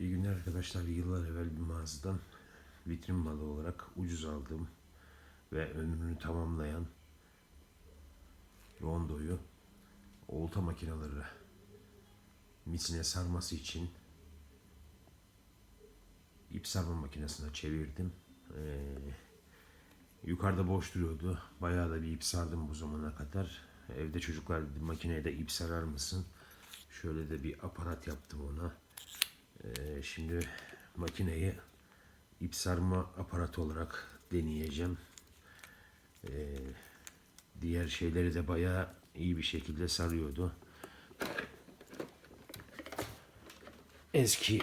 İyi günler arkadaşlar. Yıllar evvel bir mağazadan vitrin malı olarak ucuz aldığım ve ömrünü tamamlayan rondoyu olta makineleri misine sarması için ip sarma makinesine çevirdim. Ee, yukarıda boş duruyordu. Bayağı da bir ip sardım bu zamana kadar. Evde çocuklar dedi makineye de ip sarar mısın? Şöyle de bir aparat yaptım ona. Şimdi makineyi ip sarma aparatı olarak deneyeceğim. Ee, diğer şeyleri de bayağı iyi bir şekilde sarıyordu. Eski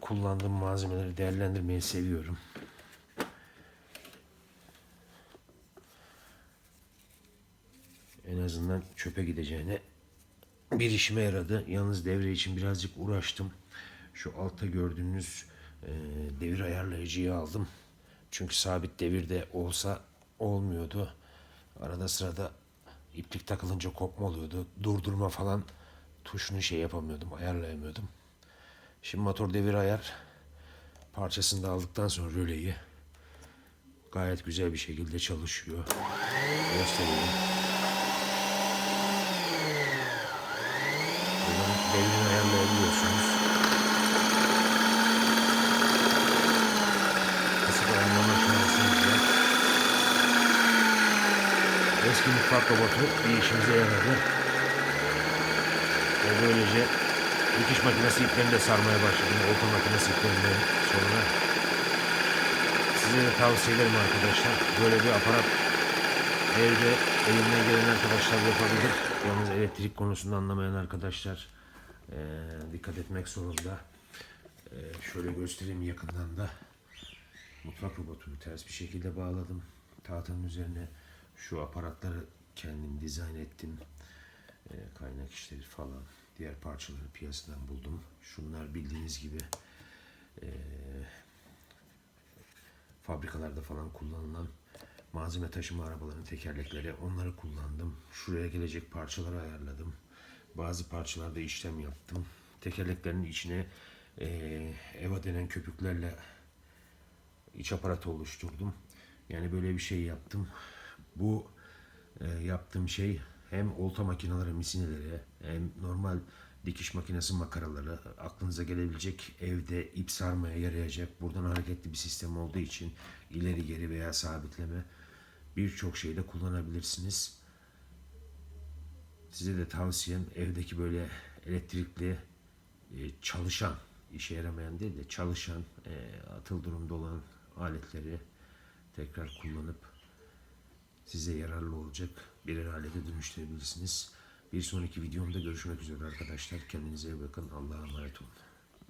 kullandığım malzemeleri değerlendirmeyi seviyorum. En azından çöpe gideceğine bir işime yaradı. Yalnız devre için birazcık uğraştım. Şu altta gördüğünüz e, devir ayarlayıcıyı aldım. Çünkü sabit devirde olsa olmuyordu. Arada sırada iplik takılınca kopma oluyordu. Durdurma falan tuşunu şey yapamıyordum, ayarlayamıyordum. Şimdi motor devir ayar parçasını da aldıktan sonra röleyi gayet güzel bir şekilde çalışıyor. Göstereyim. Buradan devrini ayarlayabiliyorsunuz. Eski mutfak robotu bir işimize yaradı. Ve böylece dikiş makinesi iplerini de sarmaya başladım. Olta makinesi iplerinden sonra. Size de tavsiye ederim arkadaşlar. Böyle bir aparat evde elimden gelen arkadaşlar yapabilir. Yalnız elektrik konusunda anlamayan arkadaşlar eee, dikkat etmek zorunda. Eee, şöyle göstereyim yakından da. Mutfak robotunu ters bir şekilde bağladım. Tahtanın üzerine şu aparatları kendim dizayn ettim. Eee, kaynak işleri falan. Diğer parçaları piyasadan buldum. Şunlar bildiğiniz gibi eee, fabrikalarda falan kullanılan malzeme taşıma arabalarının tekerlekleri onları kullandım. Şuraya gelecek parçaları ayarladım. Bazı parçalarda işlem yaptım. Tekerleklerin içine eee eva denen köpüklerle iç aparatı oluşturdum. Yani böyle bir şey yaptım. Bu e, yaptığım şey hem olta makineleri, misineleri hem normal dikiş makinesi makaraları aklınıza gelebilecek evde ip sarmaya yarayacak buradan hareketli bir sistem olduğu için ileri geri veya sabitleme birçok şeyde kullanabilirsiniz. Size de tavsiyem evdeki böyle elektrikli e, çalışan işe yaramayan değil de çalışan e, atıl durumda olan aletleri tekrar kullanıp size yararlı olacak birer alete dönüştürebilirsiniz. Bir sonraki videomda görüşmek üzere arkadaşlar. Kendinize iyi bakın. Allah'a emanet olun.